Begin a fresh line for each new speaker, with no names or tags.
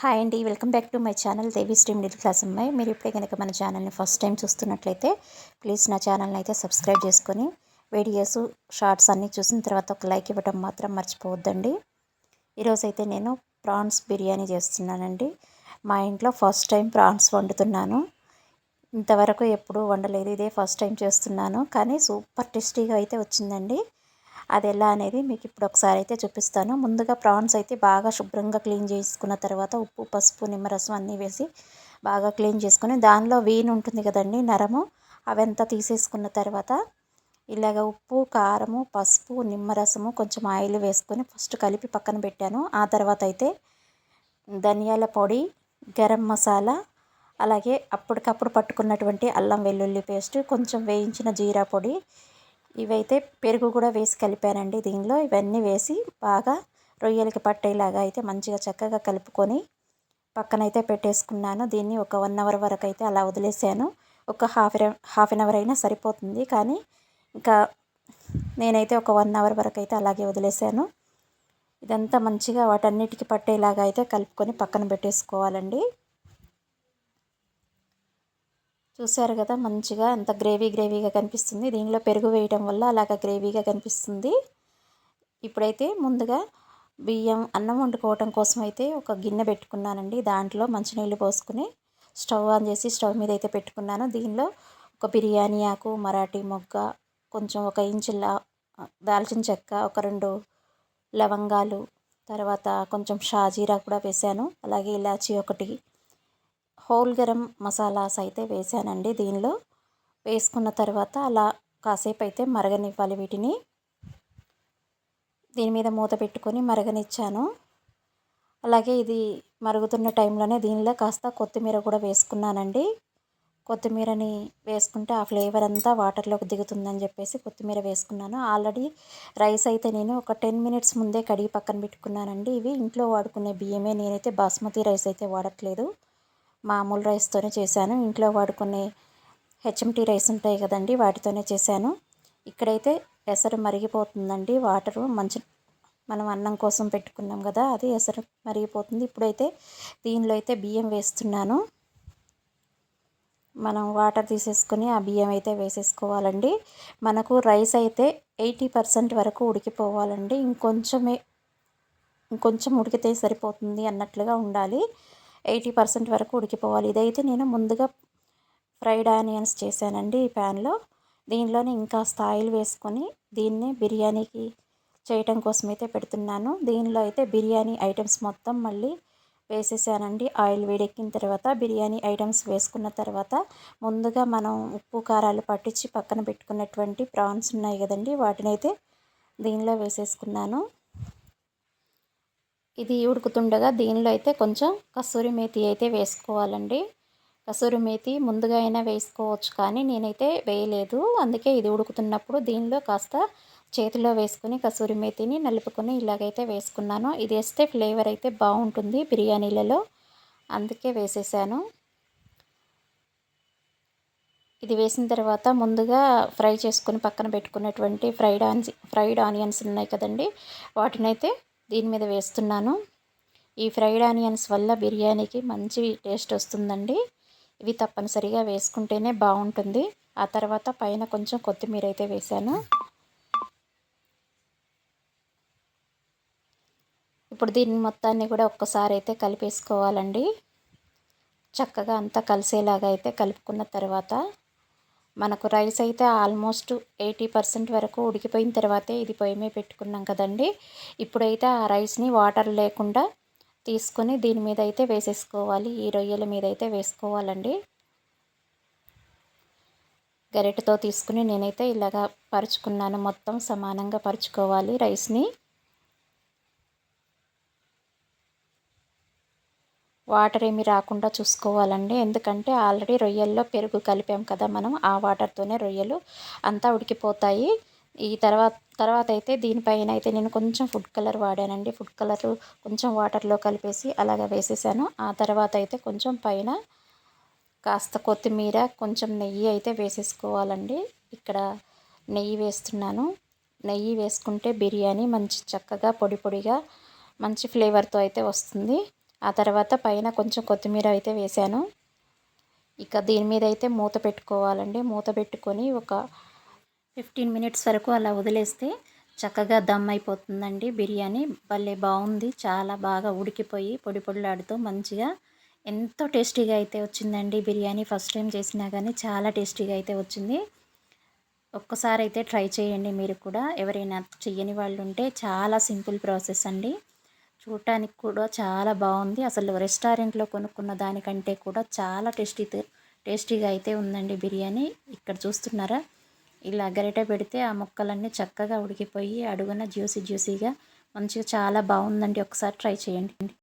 Hi అండి welcome back to my channel Devi stream middle class అమ్మాయి మీరు ఇప్పుడే కనుక మన ఛానల్ని ఫస్ట్ టైం చూస్తున్నట్లయితే ప్లీజ్ నా ఛానల్ని అయితే సబ్స్క్రైబ్ చేసుకొని వీడియోస్ షార్ట్స్ అన్నీ చూసిన తర్వాత ఒక లైక్ ఇవ్వడం మాత్రం మర్చిపోవద్దండి. ఈరోజు అయితే నేను ప్రాన్స్ బిర్యానీ చేస్తున్నానండి. మా ఇంట్లో ఫస్ట్ టైం ప్రాన్స్ వండుతున్నాను. ఇంతవరకు ఎప్పుడూ వండలేదు ఇదే ఫస్ట్ టైం చేస్తున్నాను. కానీ సూపర్ టేస్టీగా అయితే వచ్చిందండి. అది ఎలా అనేది మీకు ఇప్పుడు ఒకసారి అయితే చూపిస్తాను. ముందుగా ప్రాన్స్ అయితే బాగా శుభ్రంగా క్లీన్ చేసుకున్న తర్వాత ఉప్పు పసుపు నిమ్మరసం అన్నీ వేసి బాగా క్లీన్ చేసుకుని దానిలో వీన్ ఉంటుంది కదండి నరము అవంతా తీసేసుకున్న తర్వాత ఇలాగ ఉప్పు కారము పసుపు నిమ్మరసము కొంచెం ఆయిల్ వేసుకొని ఫస్ట్ కలిపి పక్కన పెట్టాను. ఆ తర్వాత అయితే ధనియాల పొడి గరం మసాలా అలాగే అప్పటికప్పుడు పట్టుకున్నటువంటి అల్లం వెల్లుల్లి పేస్ట్ కొంచెం వేయించిన జీరా పొడి ఇవైతే పెరుగు కూడా వేసి కలిపానండి దీనిలో. ఇవన్నీ వేసి బాగా రొయ్యలకి పట్టేలాగా అయితే మంచిగా చక్కగా కలుపుకొని పక్కనైతే పెట్టేసుకున్నాను. దీన్ని ఒక వన్ అవర్ వరకు అయితే అలా వదిలేసాను. ఒక హాఫ్ హాఫ్ అన్ అవర్ అయినా సరిపోతుంది కానీ ఇంకా నేనైతే ఒక వన్ అవర్ వరకు అయితే అలాగే వదిలేసాను. ఇదంతా మంచిగా వాటన్నిటికి పట్టేలాగా అయితే కలుపుకొని పక్కన పెట్టేసుకోవాలండి. చూసారు కదా మంచిగా అంత గ్రేవీ గ్రేవీగా కనిపిస్తుంది. దీనిలో పెరుగు వేయడం వల్ల అలాగ గ్రేవీగా కనిపిస్తుంది. ఇప్పుడైతే ముందుగా బియ్యం అన్నం వండుకోవటం కోసం అయితే ఒక గిన్నె పెట్టుకున్నానండి. దాంట్లో మంచినీళ్ళు పోసుకుని స్టవ్ ఆన్ చేసి స్టవ్ మీద అయితే పెట్టుకున్నాను. దీనిలో ఒక బిర్యానీ ఆకు మరాఠీ మొగ్గ కొంచెం ఒక ఇంచుల దాల్చిన చెక్క ఒక రెండు లవంగాలు తర్వాత కొంచెం షాజీరా కూడా వేసాను అలాగే ఇలాచీ ఒకటి హోల్ గరం మసాలాస్ అయితే వేసానండి దీనిలో. వేసుకున్న తర్వాత అలా కాసేపు అయితే మరగనివ్వాలి వీటిని. దీని మీద మూత పెట్టుకొని మరగనిచ్చాను. అలాగే ఇది మరుగుతున్న టైంలోనే దీనిలో కాస్త కొత్తిమీర కూడా వేసుకున్నానండి. కొత్తిమీరని వేసుకుంటే ఆ ఫ్లేవర్ అంతా వాటర్లోకి దిగుతుందని చెప్పేసి కొత్తిమీర వేసుకున్నాను. ఆల్రెడీ రైస్ అయితే నేను ఒక టెన్ మినిట్స్ ముందే కడిగి పక్కన పెట్టుకున్నానండి. ఇవి ఇంట్లో వాడుకునే బియ్యమే. నేనైతే బాస్మతి రైస్ అయితే వాడట్లేదు. మామూలు రైస్తోనే చేశాను. ఇంట్లో వాడుకునే హెచ్ఎంటీ రైస్ ఉంటాయి కదండి వాటితోనే చేశాను. ఇక్కడైతే ఎసరు మరిగిపోతుందండి వాటరు మంచి మనం అన్నం కోసం పెట్టుకున్నాం కదా అది ఎసరు మరిగిపోతుంది. ఇప్పుడైతే దీనిలో అయితే బియ్యం వేస్తున్నాను. మనం వాటర్ తీసేసుకొని ఆ బియ్యం అయితే వేసేసుకోవాలండి. మనకు రైస్ అయితే ఎయిటీ పర్సెంట్ వరకు ఉడికిపోవాలండి. ఇంకొంచెమే ఇంకొంచెం ఉడికితే సరిపోతుంది అన్నట్లుగా ఉండాలి. ఎయిటీ పర్సెంట్ వరకు ఉడికిపోవాలి. ఇదైతే నేను ముందుగా ఫ్రైడ్ ఆనియన్స్ చేశానండి ఈ ప్యాన్లో. దీనిలోనే ఇంకా ఆయిల్ వేసుకొని దీన్ని బిర్యానీకి చేయటం కోసం అయితే పెడుతున్నాను. దీనిలో అయితే బిర్యానీ ఐటమ్స్ మొత్తం మళ్ళీ వేసేసానండి. ఆయిల్ వేడెక్కిన తర్వాత బిర్యానీ ఐటమ్స్ వేసుకున్న తర్వాత ముందుగా మనం ఉప్పు కారాలు పట్టించి పక్కన పెట్టుకున్నటువంటి ప్రాన్స్ ఉన్నాయి కదండి వాటిని అయితే దీనిలో వేసేసుకున్నాను. ఇది ఉడుకుతుండగా దీనిలో అయితే కొంచెం కస్తూరి మేతి అయితే వేసుకోవాలండి. కసూరి మేతి ముందుగా అయినా వేసుకోవచ్చు కానీ నేనైతే వేయలేదు. అందుకే ఇది ఉడుకుతున్నప్పుడు దీనిలో కాస్త చేతిలో వేసుకుని కసూరి మేతిని నలుపుకొని ఇలాగైతే వేసుకున్నాను. ఇది వేస్తే ఫ్లేవర్ అయితే బాగుంటుంది బిర్యానీలలో. అందుకే వేసేసాను. ఇది వేసిన తర్వాత ముందుగా ఫ్రై చేసుకుని పక్కన పెట్టుకున్నటువంటి ఫ్రైడ్ ఆన్ ఫ్రైడ్ ఆనియన్స్ ఉన్నాయి కదండి వాటినైతే దీని మీద వేస్తున్నాను. ఈ ఫ్రైడ్ ఆనియన్స్ వల్ల బిర్యానీకి మంచి టేస్ట్ వస్తుందండి. ఇవి తప్పనిసరిగా వేసుకుంటేనే బాగుంటుంది. ఆ తర్వాత పైన కొంచెం కొత్తిమీర అయితే వేశాను ఇప్పుడు దీన్ని మొత్తాన్ని కూడా ఒక్కసారి అయితే కలిపేసుకోవాలండి. చక్కగా అంతా కలిసేలాగా అయితే కలుపుకున్న తర్వాత మనకు రైస్ అయితే ఆల్మోస్ట్ ఎయిటీ పర్సెంట్ వరకు ఉడికిపోయిన తర్వాతే ఇది పొయ్యి మీద పెట్టుకున్నాం కదండి. ఇప్పుడైతే ఆ రైస్ని వాటర్ లేకుండా తీసుకొని దీని మీద అయితే వేసేసుకోవాలి. ఈ రొయ్యల మీద అయితే వేసుకోవాలండి. గరిటతో తీసుకుని నేనైతే ఇలాగా పరుచుకున్నాను. మొత్తం సమానంగా పరుచుకోవాలి రైస్ని. వాటర్ ఏమి రాకుండా చూసుకోవాలండి. ఎందుకంటే ఆల్రెడీ రొయ్యల్లో పెరుగు కలిపాం కదా మనం ఆ వాటర్తోనే రొయ్యలు అంతా ఉడికిపోతాయి. ఈ తర్వాత తర్వాత అయితే దీనిపైన అయితే నేను కొంచెం ఫుడ్ కలర్ వాడానండి. ఫుడ్ కలర్ కొంచెం వాటర్లో కలిపేసి అలాగ వేసేసాను. ఆ తర్వాత అయితే కొంచెం పైన కాస్త కొత్తిమీర కొంచెం నెయ్యి అయితే వేసేసుకోవాలండి. ఇక్కడ నెయ్యి వేస్తున్నాను. నెయ్యి వేసుకుంటే బిర్యానీ మంచి చక్కగా పొడి పొడిగా మంచి ఫ్లేవర్తో అయితే వస్తుంది. ఆ తర్వాత పైన కొంచెం కొత్తిమీర అయితే వేశాను ఇక దీని మీద అయితే మూత పెట్టుకోవాలండి. మూత పెట్టుకొని ఒక ఫిఫ్టీన్ మినిట్స్ వరకు అలా వదిలేస్తే చక్కగా దమ్ అయిపోతుందండి. బిర్యానీ భలే బాగుంది. చాలా బాగా ఉడికిపోయి పొడి పొడిలాడుతూ మంచిగా ఎంతో టేస్టీగా అయితే వచ్చిందండి బిర్యానీ. ఫస్ట్ టైం చేసినా కానీ చాలా టేస్టీగా అయితే వచ్చింది. ఒక్కసారి అయితే ట్రై చేయండి మీరు కూడా. ఎవరైనా చెయ్యని వాళ్ళు ఉంటే చాలా సింపుల్ ప్రాసెస్ అండి. చూడటానికి కూడా చాలా బాగుంది. అసలు రెస్టారెంట్లో కొనుక్కున్న దానికంటే కూడా చాలా టేస్టీ టేస్టీగా అయితే ఉందండి బిర్యానీ. ఇక్కడ చూస్తున్నారా? ఇలా గరిట పెడితే ఆ ముక్కలన్నీ చక్కగా ఉడికిపోయి అడుగున జ్యూసీ జ్యూసీగా మంచిగా చాలా బాగుందండి. ఒకసారి ట్రై చేయండి.